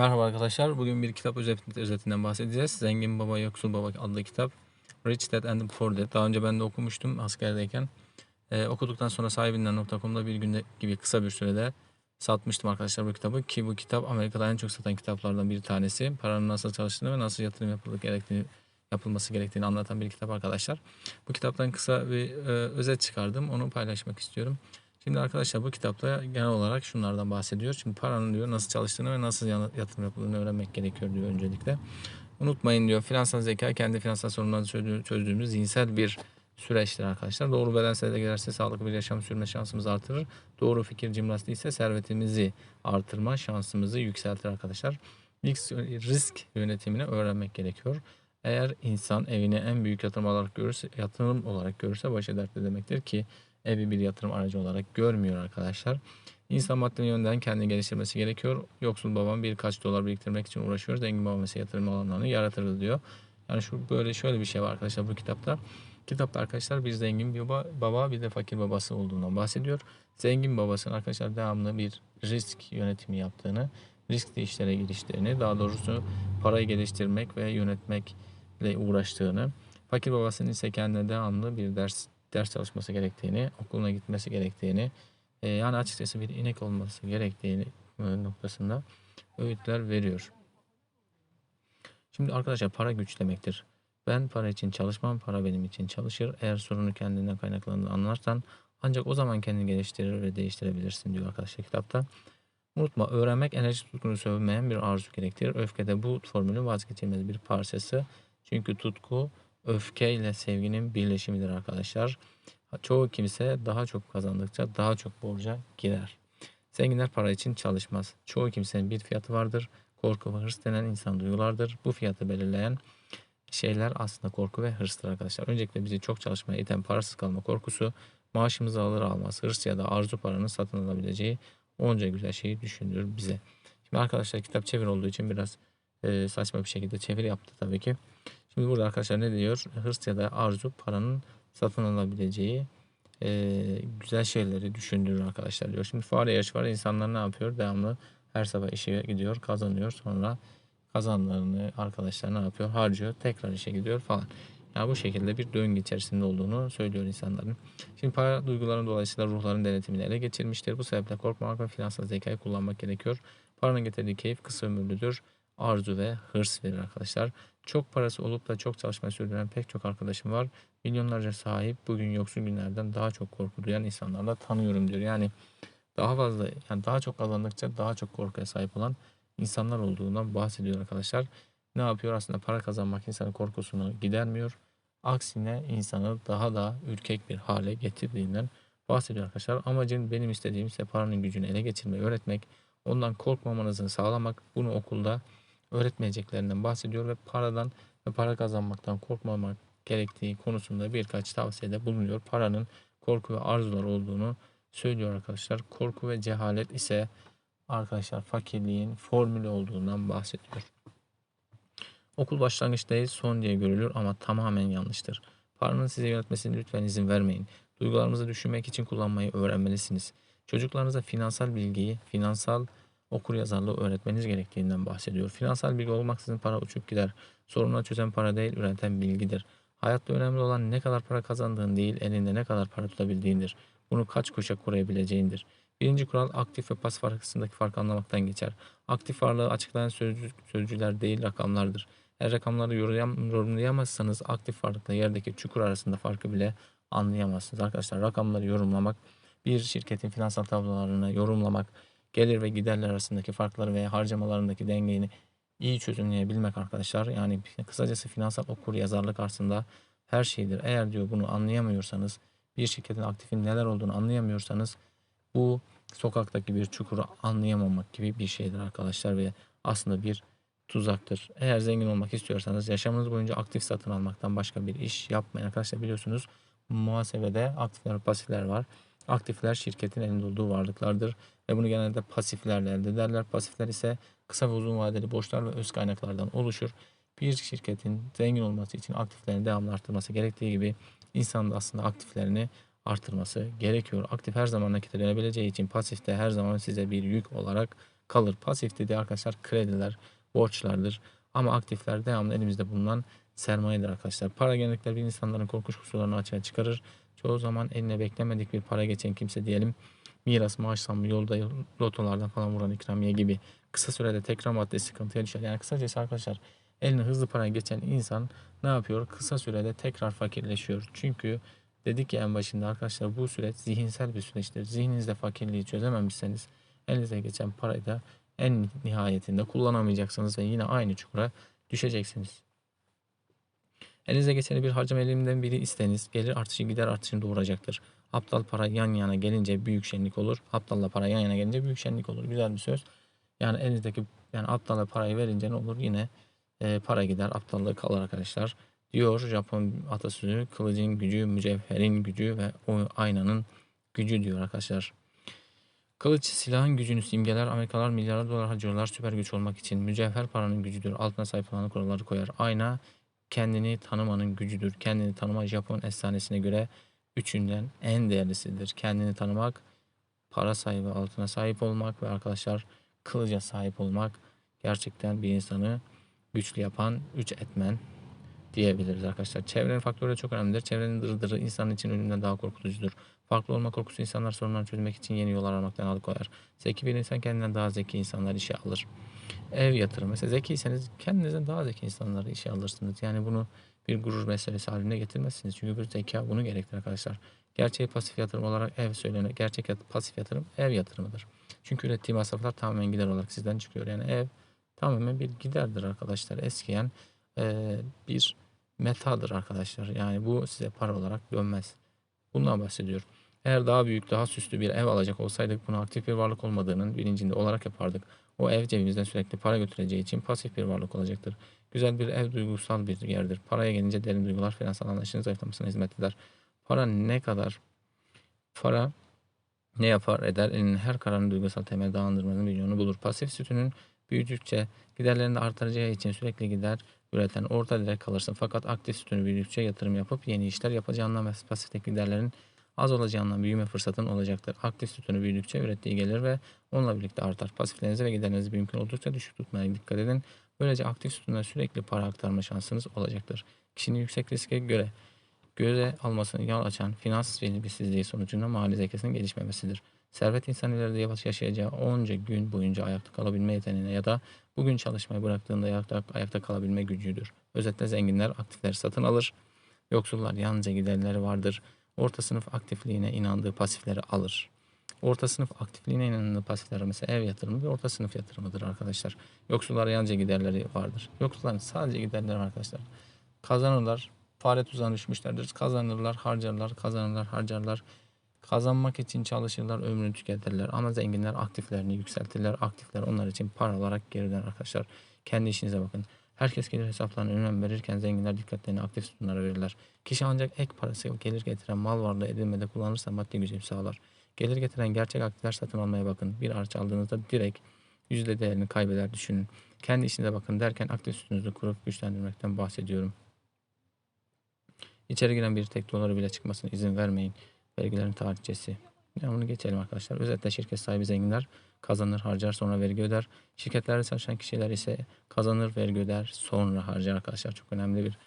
Merhaba arkadaşlar. Bugün bir kitap özet- özetinden bahsedeceğiz. Zengin Baba Yoksul Baba adlı kitap. Rich Dad and Poor Dad. Daha önce ben de okumuştum askerdeyken. Ee, okuduktan sonra sahibinden.com'da bir günde gibi kısa bir sürede satmıştım arkadaşlar bu kitabı. Ki bu kitap Amerika'da en çok satan kitaplardan bir tanesi. Paranın nasıl çalıştığını ve nasıl yatırım yapılması gerektiğini, yapılması gerektiğini anlatan bir kitap arkadaşlar. Bu kitaptan kısa bir e, özet çıkardım. Onu paylaşmak istiyorum. Şimdi arkadaşlar bu kitapta genel olarak şunlardan bahsediyor. Şimdi paranın diyor nasıl çalıştığını ve nasıl yatırım yapıldığını öğrenmek gerekiyor diyor öncelikle. Unutmayın diyor finansal zeka kendi finansal sorunlarını çözdüğü- çözdüğümüz zihinsel bir süreçtir arkadaşlar. Doğru bedensel de gelirse sağlıklı bir yaşam sürme şansımızı artırır. Doğru fikir cimnastiği ise servetimizi artırma şansımızı yükseltir arkadaşlar. Risk, risk yönetimini öğrenmek gerekiyor. Eğer insan evini en büyük yatırım olarak görürse, yatırım olarak görürse başı dertli demektir ki evi bir yatırım aracı olarak görmüyor arkadaşlar. İnsan maddi yönden kendini geliştirmesi gerekiyor. Yoksul babam birkaç dolar biriktirmek için uğraşıyor. Zengin babam ise yatırım alanlarını yaratırdı diyor. Yani şu böyle şöyle bir şey var arkadaşlar bu kitapta. Kitapta arkadaşlar bir zengin bir baba, baba bir de fakir babası olduğundan bahsediyor. Zengin babasının arkadaşlar devamlı bir risk yönetimi yaptığını, riskli işlere giriştiğini, daha doğrusu parayı geliştirmek ve yönetmekle uğraştığını, fakir babasının ise kendine devamlı bir ders ders çalışması gerektiğini, okuluna gitmesi gerektiğini, e, yani açıkçası bir inek olması gerektiğini e, noktasında öğütler veriyor. Şimdi arkadaşlar para güç demektir. Ben para için çalışmam, para benim için çalışır. Eğer sorunu kendinden kaynaklandığını anlarsan ancak o zaman kendini geliştirir ve değiştirebilirsin diyor arkadaşlar kitapta. Unutma öğrenmek enerji tutkunu sövmeyen bir arzu gerektirir. Öfke de bu formülün vazgeçilmez bir parçası. Çünkü tutku öfke ile sevginin birleşimidir arkadaşlar. Çoğu kimse daha çok kazandıkça daha çok borca girer. Zenginler para için çalışmaz. Çoğu kimsenin bir fiyatı vardır. Korku ve hırs denen insan duygulardır. Bu fiyatı belirleyen şeyler aslında korku ve hırstır arkadaşlar. Öncelikle bizi çok çalışmaya iten parasız kalma korkusu, maaşımızı alır almaz hırs ya da arzu paranın satın alabileceği onca güzel şeyi düşündürür bize. Şimdi arkadaşlar kitap çevir olduğu için biraz e, saçma bir şekilde çeviri yaptı tabii ki. Şimdi burada arkadaşlar ne diyor? Hırs ya da arzu paranın satın alabileceği e, güzel şeyleri düşündürür arkadaşlar diyor. Şimdi fare yarışı var. İnsanlar ne yapıyor? Devamlı her sabah işe gidiyor, kazanıyor. Sonra kazanlarını arkadaşlar ne yapıyor? Harcıyor. Tekrar işe gidiyor falan. Yani bu şekilde bir döngü içerisinde olduğunu söylüyor insanların. Şimdi para duyguların dolayısıyla ruhların denetimini ele geçirmiştir. Bu sebeple korkmamak ve finansal zekayı kullanmak gerekiyor. Paranın getirdiği keyif kısa ömürlüdür. Arzu ve hırs verir arkadaşlar. Çok parası olup da çok çalışmayı sürdüren pek çok arkadaşım var. Milyonlarca sahip bugün yoksul günlerden daha çok korku duyan insanlarla tanıyorum diyor. Yani daha fazla yani daha çok kazandıkça daha çok korkuya sahip olan insanlar olduğundan bahsediyor arkadaşlar. Ne yapıyor aslında para kazanmak insanın korkusunu gidermiyor. Aksine insanı daha da ürkek bir hale getirdiğinden bahsediyor arkadaşlar. Amacın benim istediğim ise paranın gücünü ele geçirmeyi öğretmek. Ondan korkmamanızı sağlamak. Bunu okulda öğretmeyeceklerinden bahsediyor ve paradan ve para kazanmaktan korkmamak gerektiği konusunda birkaç tavsiyede bulunuyor. Paranın korku ve arzular olduğunu söylüyor arkadaşlar. Korku ve cehalet ise arkadaşlar fakirliğin formülü olduğundan bahsediyor. Okul başlangıç değil son diye görülür ama tamamen yanlıştır. Paranın size yönetmesine lütfen izin vermeyin. Duygularımızı düşünmek için kullanmayı öğrenmelisiniz. Çocuklarınıza finansal bilgiyi, finansal okur yazarlığı öğretmeniz gerektiğinden bahsediyor. Finansal bilgi olmaksızın para uçup gider. Sorunları çözen para değil, üreten bilgidir. Hayatta önemli olan ne kadar para kazandığın değil, elinde ne kadar para tutabildiğindir. Bunu kaç kuşak koruyabileceğindir. Birinci kural aktif ve pasif arasındaki farkı anlamaktan geçer. Aktif varlığı açıklayan sözcü, sözcüler değil rakamlardır. Eğer rakamları yorumlayamazsanız aktif varlıkla yerdeki çukur arasında farkı bile anlayamazsınız. Arkadaşlar rakamları yorumlamak, bir şirketin finansal tablolarını yorumlamak, gelir ve giderler arasındaki farkları ve harcamalarındaki dengeyi iyi çözümleyebilmek arkadaşlar. Yani kısacası finansal okur yazarlık aslında her şeydir. Eğer diyor bunu anlayamıyorsanız, bir şirketin aktifin neler olduğunu anlayamıyorsanız bu sokaktaki bir çukuru anlayamamak gibi bir şeydir arkadaşlar ve aslında bir tuzaktır. Eğer zengin olmak istiyorsanız yaşamınız boyunca aktif satın almaktan başka bir iş yapmayın. Arkadaşlar biliyorsunuz muhasebede aktifler pasifler var. Aktifler şirketin elinde olduğu varlıklardır ve bunu genelde pasiflerle elde ederler. Pasifler ise kısa ve uzun vadeli borçlar ve öz kaynaklardan oluşur. Bir şirketin zengin olması için aktiflerini devamlı arttırması gerektiği gibi insan da aslında aktiflerini artırması gerekiyor. Aktif her zaman nakite dönebileceği için pasif de her zaman size bir yük olarak kalır. Pasif dediği arkadaşlar krediler, borçlardır. Ama aktifler devamlı elimizde bulunan sermayedir arkadaşlar. Para genellikle bir insanların korkunç kusurlarını açığa çıkarır. Çoğu zaman eline beklemedik bir para geçen kimse diyelim miras, maaş zammı, yolda lotolardan falan vuran ikramiye gibi kısa sürede tekrar maddi sıkıntıya düşer. Yani kısacası arkadaşlar eline hızlı para geçen insan ne yapıyor? Kısa sürede tekrar fakirleşiyor. Çünkü dedik ya en başında arkadaşlar bu süreç zihinsel bir süreçtir. Zihninizde fakirliği çözememişseniz elinize geçen parayı da en nihayetinde kullanamayacaksınız ve yine aynı çukura düşeceksiniz. Elinize geçeni bir harcama elimden biri isteniz gelir artışı gider artışını doğuracaktır. Aptal para yan yana gelince büyük şenlik olur. Aptalla para yan yana gelince büyük şenlik olur. Güzel bir söz. Yani elinizdeki yani aptala parayı verince ne olur? Yine e, para gider, aptallığı kalır arkadaşlar. Diyor Japon atasözü kılıcın gücü, mücevherin gücü ve o aynanın gücü diyor arkadaşlar. Kılıç silahın gücünü simgeler. Amerikalılar milyarlar dolar harcıyorlar süper güç olmak için. Mücevher paranın gücüdür. Altına olanı kuralları koyar. Ayna kendini tanımanın gücüdür. Kendini tanıma Japon efsanesine göre üçünden en değerlisidir. Kendini tanımak, para sahibi altına sahip olmak ve arkadaşlar kılıca sahip olmak gerçekten bir insanı güçlü yapan üç etmen diyebiliriz arkadaşlar. Çevrenin faktörü de çok önemlidir. Çevrenin dırdırı insan için ölümden daha korkutucudur. Farklı olma korkusu insanlar sorunlarını çözmek için yeni yollar aramaktan alıkoyar. Zeki bir insan kendinden daha zeki insanlar işe alır. Ev yatırımı. Mesela zekiyseniz kendinizden daha zeki insanları işe alırsınız. Yani bunu bir gurur meselesi haline getirmezsiniz. Çünkü bir zeka bunu gerektirir arkadaşlar. Gerçeği pasif yatırım olarak ev söylenir. Gerçek pasif yatırım ev yatırımıdır. Çünkü ürettiği masraflar tamamen gider olarak sizden çıkıyor. Yani ev tamamen bir giderdir arkadaşlar. Eskiyen e, bir metadır arkadaşlar. Yani bu size para olarak dönmez. Bundan bahsediyorum. Eğer daha büyük, daha süslü bir ev alacak olsaydık bunu aktif bir varlık olmadığının bilincinde olarak yapardık. O ev cebimizden sürekli para götüreceği için pasif bir varlık olacaktır. Güzel bir ev duygusal bir yerdir. Paraya gelince derin duygular finansal anlayışın zayıflamasına hizmet eder. Para ne kadar para ne yapar eder elinin her kararını duygusal temel dağındırmanın bir yolunu bulur. Pasif sütünün büyüdükçe giderlerini de artıracağı için sürekli gider üreten orta direk kalırsın. Fakat aktif sütünü büyüdükçe yatırım yapıp yeni işler yapacağından ve pasifteki giderlerin az olacağından büyüme fırsatın olacaktır. Aktif sütünü büyüdükçe ürettiği gelir ve onunla birlikte artar. Pasiflerinizi ve giderlerinizi mümkün oldukça düşük tutmaya dikkat edin. Böylece aktif sütünden sürekli para aktarma şansınız olacaktır. Kişinin yüksek riske göre göze almasını yol açan finans bilgisizliği sonucunda mali zekasının gelişmemesidir. Servet insan ileride yavaş yaşayacağı onca gün boyunca ayakta kalabilme yeteneğine ya da bugün çalışmayı bıraktığında ayakta, ayakta kalabilme gücüdür. Özetle zenginler aktifleri satın alır. Yoksullar yalnızca giderleri vardır. Orta sınıf aktifliğine inandığı pasifleri alır. Orta sınıf aktifliğine inandığı pasifler mesela ev yatırımı bir orta sınıf yatırımıdır arkadaşlar. Yoksullar yalnızca giderleri vardır. Yoksulların sadece giderleri var arkadaşlar. Kazanırlar. Fare tuzağına düşmüşlerdir. Kazanırlar, harcarlar, kazanırlar, harcarlar. Kazanmak için çalışırlar, ömrünü tüketirler. Ama zenginler aktiflerini yükseltirler. Aktifler onlar için para olarak geri döner arkadaşlar. Kendi işinize bakın. Herkes gelir hesaplarına önem verirken zenginler dikkatlerini aktif sütunlara verirler. Kişi ancak ek parası gelir getiren mal varlığı edinmede kullanırsa maddi gücü sağlar. Gelir getiren gerçek aktifler satın almaya bakın. Bir araç aldığınızda direkt yüzde değerini kaybeder düşünün. Kendi işinize bakın derken aktif sütunuzu kurup güçlendirmekten bahsediyorum. İçeri giren bir tek doları bile çıkmasına izin vermeyin. Vergilerin tarihçesi. Yani bunu geçelim arkadaşlar. Özetle şirket sahibi zenginler kazanır, harcar, sonra vergi öder. Şirketlerde çalışan kişiler ise kazanır, vergi öder, sonra harcar arkadaşlar. Çok önemli bir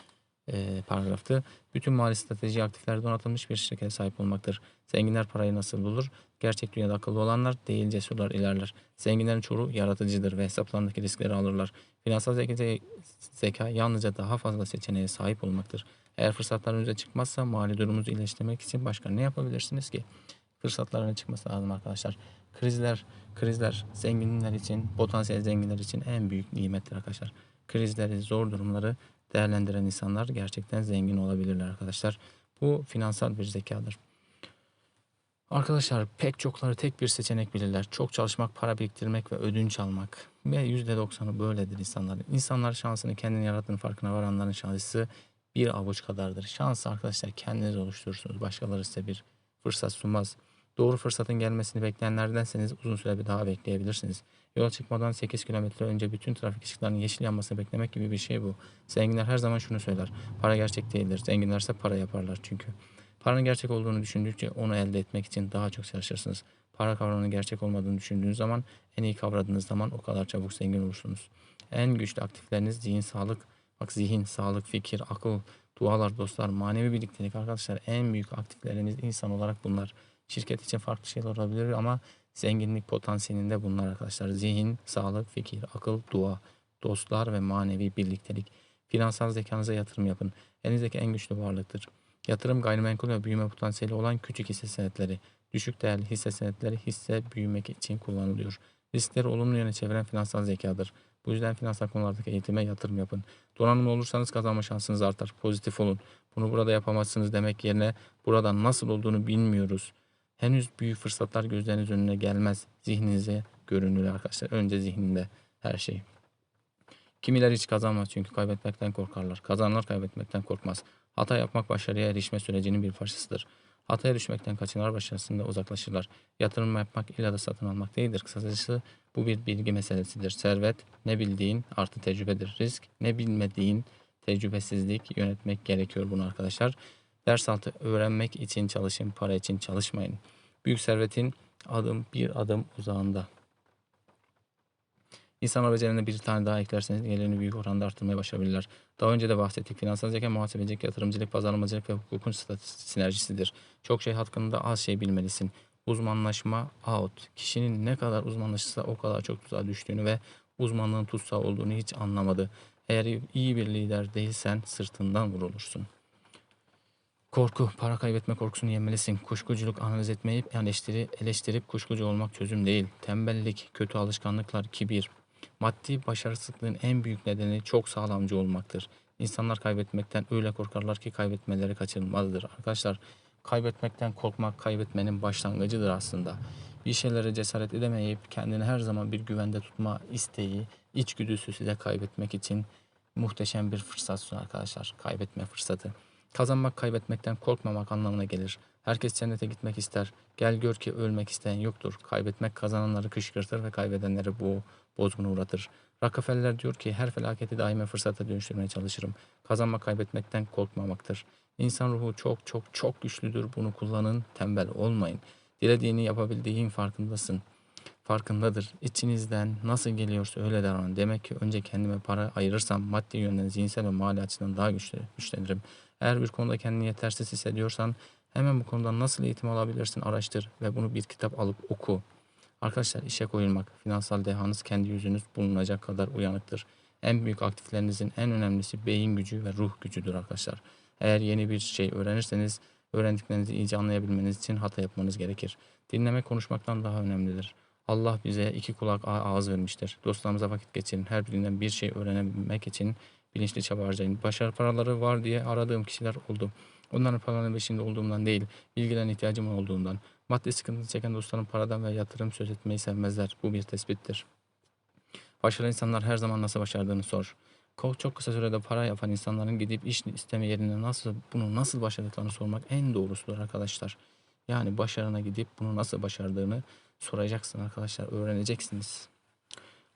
e, paragraftı. Bütün mali strateji aktifler donatılmış bir şirkete sahip olmaktır. Zenginler parayı nasıl bulur? Gerçek dünyada akıllı olanlar değil cesurlar ilerler. Zenginlerin çoğu yaratıcıdır ve hesaplarındaki riskleri alırlar. Finansal zeka, zeka yalnızca daha fazla seçeneğe sahip olmaktır. Eğer fırsatlar önünüze çıkmazsa mali durumunuzu iyileştirmek için başka ne yapabilirsiniz ki? Fırsatların çıkması lazım arkadaşlar. Krizler, krizler zenginler için, potansiyel zenginler için en büyük nimettir arkadaşlar. Krizleri, zor durumları değerlendiren insanlar gerçekten zengin olabilirler arkadaşlar. Bu finansal bir zekadır. Arkadaşlar pek çokları tek bir seçenek bilirler. Çok çalışmak, para biriktirmek ve ödünç almak. Ve %90'ı böyledir insanların. İnsanlar şansını kendini yarattığının farkına varanların şansı bir avuç kadardır. Şansı arkadaşlar kendiniz oluşturursunuz. Başkaları size bir fırsat sunmaz. Doğru fırsatın gelmesini bekleyenlerdenseniz uzun süre bir daha bekleyebilirsiniz. Yola çıkmadan 8 kilometre önce bütün trafik ışıklarının yeşil yanmasını beklemek gibi bir şey bu. Zenginler her zaman şunu söyler. Para gerçek değildir. Zenginlerse para yaparlar çünkü. Paranın gerçek olduğunu düşündükçe onu elde etmek için daha çok çalışırsınız. Para kavramının gerçek olmadığını düşündüğünüz zaman, en iyi kavradığınız zaman o kadar çabuk zengin olursunuz. En güçlü aktifleriniz zihin, sağlık, bak zihin, sağlık, fikir, akıl, dualar, dostlar, manevi birliktelik arkadaşlar en büyük aktifleriniz insan olarak bunlar. Şirket için farklı şeyler olabilir ama zenginlik potansiyelinde bunlar arkadaşlar. Zihin, sağlık, fikir, akıl, dua, dostlar ve manevi birliktelik. Finansal zekanıza yatırım yapın. Elinizdeki en güçlü varlıktır. Yatırım gayrimenkul ve büyüme potansiyeli olan küçük hisse senetleri, düşük değerli hisse senetleri hisse büyümek için kullanılıyor. Riskleri olumlu yöne çeviren finansal zekadır. Bu yüzden finansal konulardaki eğitime yatırım yapın. Donanımlı olursanız kazanma şansınız artar. Pozitif olun. Bunu burada yapamazsınız demek yerine burada nasıl olduğunu bilmiyoruz. Henüz büyük fırsatlar gözleriniz önüne gelmez. Zihninize görünür arkadaşlar. Önce zihninde her şey. Kimiler hiç kazanmaz çünkü kaybetmekten korkarlar. Kazananlar kaybetmekten korkmaz. Hata yapmak başarıya erişme sürecinin bir parçasıdır. Hataya düşmekten kaçınanlar başarısında uzaklaşırlar. Yatırım yapmak illa da satın almak değildir. Kısacası bu bir bilgi meselesidir. Servet ne bildiğin artı tecrübedir. Risk ne bilmediğin tecrübesizlik yönetmek gerekiyor bunu arkadaşlar. Ders altı öğrenmek için çalışın, para için çalışmayın. Büyük servetin adım bir adım uzağında. İnsanlar becerilerine bir tane daha eklerseniz gelirini büyük oranda arttırmayı başarabilirler. Daha önce de bahsettik. Finansal zeka, muhasebecilik, yatırımcılık, pazarlamacılık ve hukukun sinerjisidir. Çok şey hakkında az şey bilmelisin. Uzmanlaşma out. Kişinin ne kadar uzmanlaşırsa o kadar çok tuzağa düştüğünü ve uzmanlığın tutsağı olduğunu hiç anlamadı. Eğer iyi bir lider değilsen sırtından vurulursun. Korku, para kaybetme korkusunu yenmelisin. Kuşkuculuk analiz etmeyip eleştiri, eleştirip kuşkucu olmak çözüm değil. Tembellik, kötü alışkanlıklar, kibir. Maddi başarısızlığın en büyük nedeni çok sağlamcı olmaktır. İnsanlar kaybetmekten öyle korkarlar ki kaybetmeleri kaçınılmazdır. Arkadaşlar kaybetmekten korkmak kaybetmenin başlangıcıdır aslında. Bir şeylere cesaret edemeyip kendini her zaman bir güvende tutma isteği, içgüdüsü size kaybetmek için muhteşem bir fırsat sunar arkadaşlar. Kaybetme fırsatı. Kazanmak kaybetmekten korkmamak anlamına gelir. Herkes cennete gitmek ister. Gel gör ki ölmek isteyen yoktur. Kaybetmek kazananları kışkırtır ve kaybedenleri bu bozguna uğratır. Rockefeller diyor ki her felaketi daima fırsata dönüştürmeye çalışırım. Kazanmak kaybetmekten korkmamaktır. İnsan ruhu çok çok çok güçlüdür. Bunu kullanın, tembel olmayın. Dilediğini yapabildiğin farkındasın. Farkındadır. İçinizden nasıl geliyorsa öyle davran. Demek ki önce kendime para ayırırsam maddi yönden, zihinsel ve mali açıdan daha güçlenirim. Eğer bir konuda kendini yetersiz hissediyorsan hemen bu konuda nasıl eğitim alabilirsin araştır ve bunu bir kitap alıp oku. Arkadaşlar işe koyulmak, finansal dehanız kendi yüzünüz bulunacak kadar uyanıktır. En büyük aktiflerinizin en önemlisi beyin gücü ve ruh gücüdür arkadaşlar. Eğer yeni bir şey öğrenirseniz öğrendiklerinizi iyice anlayabilmeniz için hata yapmanız gerekir. Dinleme konuşmaktan daha önemlidir. Allah bize iki kulak ağız vermiştir. Dostlarımıza vakit geçirin. Her birinden bir şey öğrenebilmek için bilinçli çaba harcayın. Başarı paraları var diye aradığım kişiler oldu. Onların paraların peşinde olduğumdan değil, bilgilerine ihtiyacım olduğundan. Maddi sıkıntı çeken dostlarım paradan ve yatırım söz etmeyi sevmezler. Bu bir tespittir. Başarılı insanlar her zaman nasıl başardığını sor. Ko- Çok kısa sürede para yapan insanların gidip iş isteme yerine nasıl bunu nasıl başardıklarını sormak en doğrusudur arkadaşlar. Yani başarına gidip bunu nasıl başardığını soracaksın arkadaşlar. Öğreneceksiniz.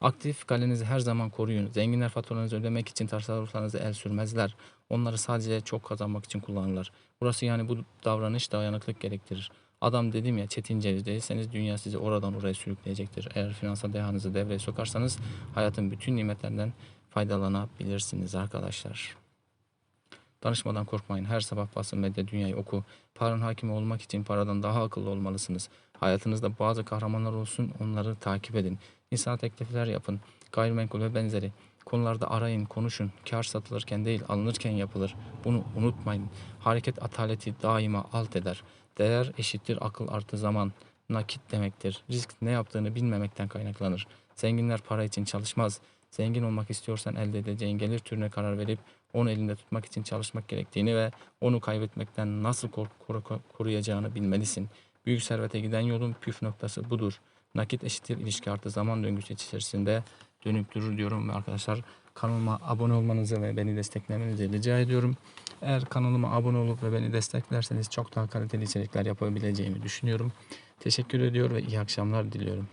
Aktif kalenizi her zaman koruyun. Zenginler faturalarınızı ödemek için tasarruflarınızı el sürmezler. Onları sadece çok kazanmak için kullanırlar. Burası yani bu davranış dayanıklık gerektirir. Adam dedim ya çetin ceviz değilseniz dünya sizi oradan oraya sürükleyecektir. Eğer finansal dehanızı devreye sokarsanız hayatın bütün nimetlerinden faydalanabilirsiniz arkadaşlar. Danışmadan korkmayın. Her sabah basın medya dünyayı oku. Paranın hakimi olmak için paradan daha akıllı olmalısınız. Hayatınızda bazı kahramanlar olsun onları takip edin. İnsan teklifler yapın. Gayrimenkul ve benzeri. Konularda arayın, konuşun. Kar satılırken değil alınırken yapılır. Bunu unutmayın. Hareket ataleti daima alt eder. Değer eşittir akıl artı zaman. Nakit demektir. Risk ne yaptığını bilmemekten kaynaklanır. Zenginler para için çalışmaz. Zengin olmak istiyorsan elde edeceğin gelir türüne karar verip onu elinde tutmak için çalışmak gerektiğini ve onu kaybetmekten nasıl kor- koru- koruyacağını bilmelisin. Büyük servete giden yolun püf noktası budur. Nakit eşittir ilişki artı zaman döngüsü içerisinde dönüp durur diyorum ve arkadaşlar kanalıma abone olmanızı ve beni desteklemenizi rica ediyorum. Eğer kanalıma abone olup ve beni desteklerseniz çok daha kaliteli içerikler yapabileceğimi düşünüyorum. Teşekkür ediyor ve iyi akşamlar diliyorum.